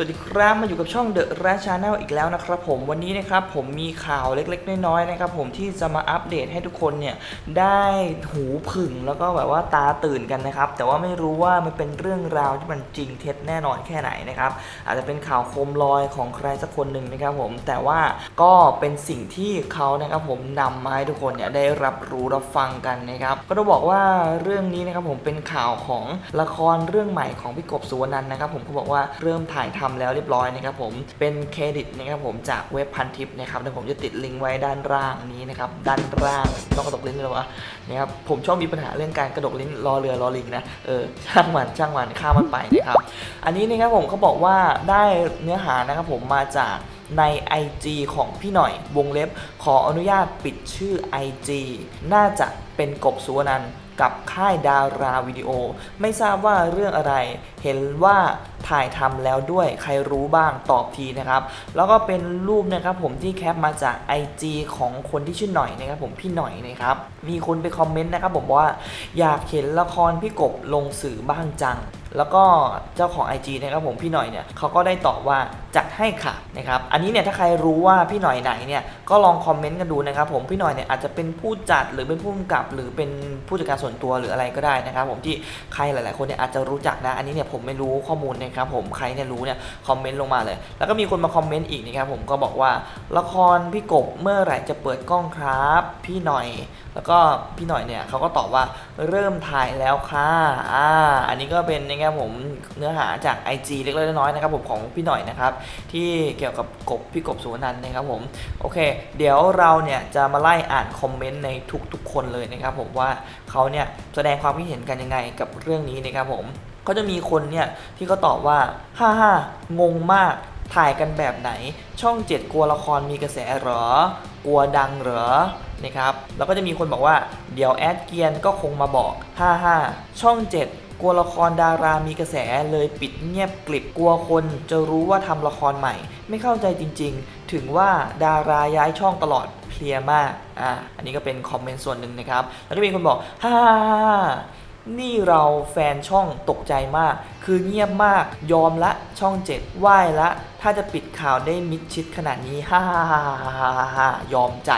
สวัสดีครับมาอยู่กับช่อง The r a c h Channel อีกแล้วนะครับผมวันนี้นะครับผมมีข่าวเล็กๆ น้อยๆนะครับผมที่จะมาอัปเดตให้ทุกคนเนี่ยได้หูผึ่งแล้วก็แบบว่าตาตื่นกันนะครับ แต่ว่าไม่รู้ว่ามันเป็นเรื่องราวที่มันจริงเท็จแน่นอนแค่ไหนนะครับอาจจะเป็นข่าวโคมลอยของใครสักคนหนึ่งนะครับผมแต่ว่าก็เป็นสิ่งที่เขานะครับผมนำมาให้ทุกคนเนี่ยได้รับรู้รับฟังกันนะครับก็ต้องบอกว่าเรื่องนี้นะครับผมเป็นข่าวของละครเรื่องใหม่ของพี่กบสุวรรณันนะครับผมเขาบอกว่าเริ่มถ่ายทำแล้วเรียบร้อยนะครับผมเป็นเครดิตนะครับผมจากเว็บพันทิปนะครับเดี๋ยวผมจะติดลิงก์ไว้ด้านล่างนี้นะครับด้านล่างต้องกระดกลิ้นเลยวะนะครับผมชอบมีปัญหาเรื่องการกระดกลิ้นรอเรือรอลิงนะเออช่างมันช่างมันข้ามมันไปนะครับอันนี้นะครับผมเขาบอกว่าได้เนื้อหานะครับผมมาจากใน IG ของพี่หน่อยวงเล็บ ขออนุญาตปิดชื่อ IG น่าจะเป็นกบสุวรรณัน กับค่ายดาราวิดีโอ ไม่ทราบว่าเรื่องอะไร เห็นว่าถ่ายทำแล้วด้วยใครรู้บ้างตอบทีนะครับ แล้วก็เป็นรูปนะครับผมที่แคปมาจาก IG ของคนที่ชื่อหน่อยนะครับผมพี่หน่อยนะครับ มีคนไปคอมเมนต์นะครับผมว่าอยากเห็นละครพี่กบลงสื่อบ้างจังแล้วก็เจ้าของ IG นะครับผมพี่หน่อยเนี่ยเขาก็ได้ตอบว่าจัดให้ค่ะนะครับอันนี้เนี่ยถ้าใครรู้ว่าพี่หน่อยไหนเนี่ยก็ลองคอมเมนต์กันดูนะครับผมพี่หน่อยเนี่ยอาจจะเป็นผู้จัดหรือเป็นผู้กำกับ หรือเป็นผู้จัดการส่วนตัวหรืออะไรก็ได้นะครับผมที่ใครหลาย ๆ คนเนี่ยอาจจะรู้จักนะอันนี้เนี่ยผมไม่รู้ข้อมูลนะครับผมใครเนี่ยรู้เนี่ยคอมเมนต์ลงมาเลย แล้วก็มีคนมาคอมเมนต์อีกนะครับผมก็บอกว่าละครพี่กบเมื่อไหร่จะเปิดกล้องครับ พี่หน่อย แล้วก็พี่หน่อยเนี่ยเขาก็ตอบว่าเริ่มถ่ายแล้วค่ะอ่าอันนี้ก็เป็นครับผมเนื้อหาจาก IG เล็กๆน้อยๆนะครับผมของพี่หน่อยนะครับที่เกี่ยวกับกบพี่กบสุวรรณันนะครับผมโอเค เดี๋ยวเราเนี่ยจะมาไล่อ่านคอมเมนต์ในทุกๆ คนเลยนะครับผมว่าเขาเนี่ยแสดงความคิดเห็นกันยังไงกับเรื่องนี้นะครับผมก็จะมีคนเนี่ยที่เขาตอบว่าฮ่าฮ่างงมากถ่ายกันแบบไหน ช่องเจ็ดกลัวละครมีกระแสเหรอ กลัวดังเหรอนะครับแล้วก็จะมีคนบอกว่า เดี๋ยวแอดเกียนก็คงมาบอกฮ่าฮ่าช่อง 7 กลัวละครดารามีกระแสเลยปิดเงียบกลิบกลัวคนจะรู้ว่าทำละครใหม่ ไม่เข้าใจจริง ๆ ถึงว่าดาราย้ายช่องตลอดเพลียมากอ่าอันนี้ก็เป็นคอมเมนต์ส่วนหนึ่งนะครับ แล้วก็มีคนบอกฮ่านี่เราแฟนช่องตกใจมาก คือเงียบมากยอมละช่องเจ็ดไหว้ละ ถ้าจะปิดข่าวได้มิดชิดขนาดนี้ฮ่าฮ่าฮ่าฮ่าฮ่าฮ่าฮ่ายอมใจ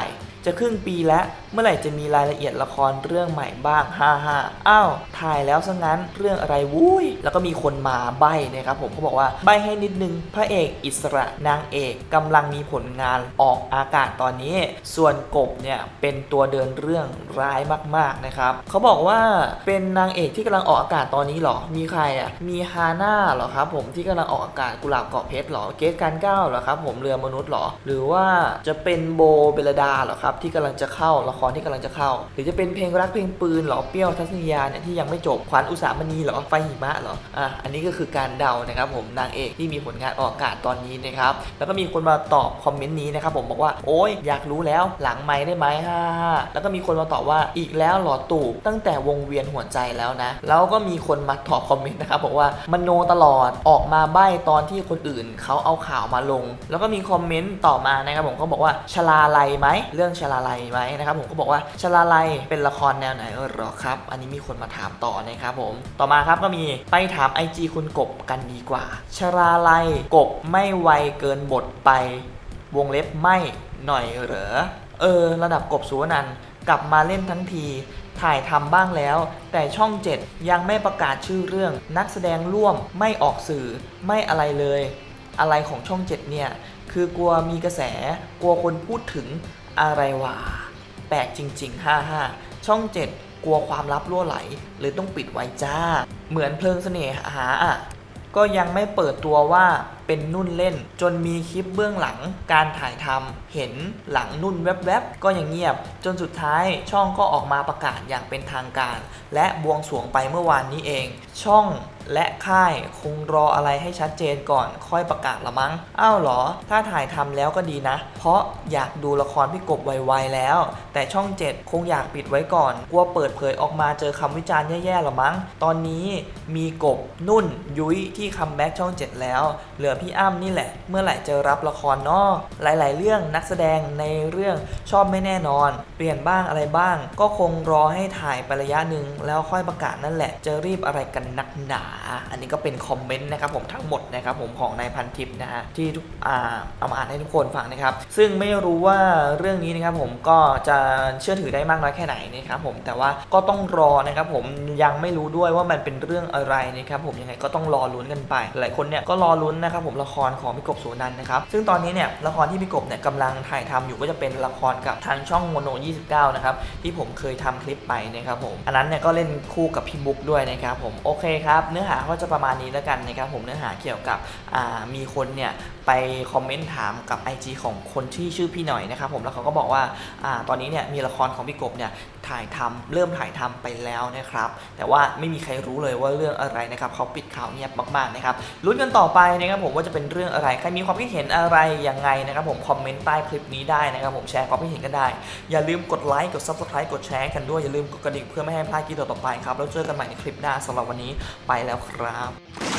จะครึ่งปีแล้ว เมื่อไหร่จะมีรายละเอียดละครเรื่องใหม่บ้างฮ่าฮ่าอ้าว ถ่ายแล้วซะงั้นเรื่องอะไรวุ้ย แล้วก็มีคนมาใบ้นะครับผมเขาบอกว่าใบ้ให้นิดนึง พระเอกอิสระนางเอกกำลังมีผลงานออกอากาศตอนนี้ ส่วนกบเนี่ยเป็นตัวเดินเรื่องร้ายมากๆนะครับเขาบอกว่าเป็นนางเอกที่กำลังออกอากาศตอนนี้เหรอ มีใครอะ มีฮาน่าเหรอครับผมที่กำลังออกอากาศกุหลาบเกาะเพชรเหรอ เกสการก้าวเหรอครับผมเรือมนุษย์เหรอ หรือว่าจะเป็นโบเบลดาเหรอครับที่กำลังจะเข้าละครที่กำลังจะเข้า หรือจะเป็นเพลงรักเพลงปืนหรอเปรี้ยวทัศนียาเนี่ยที่ยังไม่จบขวัญอุสามณีหรอไฟหิมะหรออะอันนี้ก็คือการเดานะครับผมนางเอกที่มีผลงานออกอากาศตอนนี้นะครับแล้วก็มีคนมาตอบคอมเมนต์นี้นะครับผมบอกว่าโอ้ยอยากรู้แล้วหลังไม้ได้ไหมฮ่าฮ่าแล้วก็มีคนมาตอบว่าอีกแล้วหรอตู่ตั้งแต่วงเวียนหัวใจแล้วนะ แล้วก็มีคนมาตอบคอมเมนต์นะครับบอกว่ามโนตลอดออกมาใบ้ตอนที่คนอื่นเขาเอาข่าวมาลง แล้วก็มีคอมเมนต์ต่อมานะครับผมก็บอกว่าชลาลัยไหมเรื่องชลาลัยไหมนะครับผมก็บอกว่าชลาลัยเป็นละครแนวไหนเหรอครับ อันนี้มีคนมาถามต่อนะครับผม ต่อมาครับก็มีไปถาม IG คุณกบกันดีกว่าชราลัยกบไม่ไวเกินบทไป วงเล็บไม่หน่อยเหรอ เออ ระดับกบสุวรรณันกลับมาเล่นทั้งทีถ่ายทำบ้างแล้ว แต่ช่อง 7 ยังไม่ประกาศชื่อเรื่อง นักแสดงร่วมไม่ออกสื่อไม่อะไรเลย อะไรของช่อง 7 เนี่ย คือกลัวมีกระแสกลัวคนพูดถึงอะไรวะ แปลกจริง ๆ 55 ช่อง 7 กลัวความลับรั่วไหลเลยต้องปิดไว้จ้า เหมือนเพลิงเสน่หาอะก็ยังไม่เปิดตัวว่าเป็นนุ่นเล่น จนมีคลิปเบื้องหลังการถ่ายทำเห็นหลังนุ่นแวบๆ ก็ยังเงียบ จนสุดท้ายช่องก็ออกมาประกาศอย่างเป็นทางการ และบวงสรวงไปเมื่อวานนี้เอง ช่องและค่ายคงรออะไรให้ชัดเจนก่อนค่อยประกาศละมั้ง อ้าวเหรอ ถ้าถ่ายทำแล้วก็ดีนะ เพราะอยากดูละครพี่กบไวๆแล้ว แต่ช่อง 7 คงอยากปิดไว้ก่อน กลัวเปิดเผยออกมาเจอคำวิจารณ์แย่ๆละมั้ง ตอนนี้มีกบนุ่นยุ้ยที่คัมแบ็กช่อง 7 แล้ว เหลือพี่อ้ำนี่แหละ เมื่อไหร่จะรับละครเนาะหลาย ๆ เรื่องนักแสดงในเรื่องชอบไม่แน่นอน เปลี่ยนบ้างอะไรบ้าง ก็คงรอให้ถ่ายไประยะหนึ่งแล้วค่อยประกาศนั่นแหละจะรีบอะไรกันนักหนาอันนี้ก็เป็นคอมเมนต์นะครับผมทั้งหมดนะครับผมของนายพันทิพย์นะฮะที่ทุกอ่าเอามาอ่านให้ทุกคนฟังนะครับ ซึ่งไม่รู้ว่าเรื่องนี้นะครับผมก็จะเชื่อถือได้มากน้อยแค่ไหนนะครับผมแต่ว่าก็ต้องรอนะครับผมยังไม่รู้ด้วยว่ามันเป็นเรื่องอะไรนะครับผมยังไงก็ต้องรอลุ้นกันไป หลายคนเนี่ยก็รอลุ้นนะครับผมละครของพี่กบสุวรรณนะครับซึ่งตอนนี้เนี่ยละครที่พี่กบเนี่ยกำลังถ่ายทำอยู่ก็จะเป็นละครกับทางช่องโมโน 29 นะครับที่ผมเคยทำคลิปไปนะครับผมอันนั้นเนี่ยก็เล่นคู่กับพี่บุ๊กด้วยนะครับผมโอเคครับเนื้อื้อหาก็จะประมาณนี้แล้วกันนะครับผมเนื้อหาเกี่ยวกับมีคนเนี่ยไปคอมเมนต์ถามกับ IG ของคนที่ชื่อพี่หน่อยนะครับผมแล้วเขาก็บอกว่าอ่าตอนนี้เนี่ยมีละครของพี่กบเนี่ยถ่ายทำเริ่มถ่ายทำไปแล้วนะครับ แต่ว่าไม่มีใครรู้เลยว่าเรื่องอะไรนะครับเขาปิดข่าวเงียบมากๆนะครับลุ้นกันต่อไปนะครับผมว่าจะเป็นเรื่องอะไรใครมีความคิดเห็นอะไรยังไงนะครับผมคอมเมนต์ใต้คลิปนี้ได้นะครับผมแชร์ความคิดเห็นกันได้ อย่าลืมกดไลค์กด subscribe กดแชร์กันด้วยอย่าลืมกดกระดิ่งเพื่อไม่ให้พลาดคลิปต่อไปครับแล้วเจอกันใหม่ในคลิปหน้าสำหรับวันนี้ไปแล้วครับ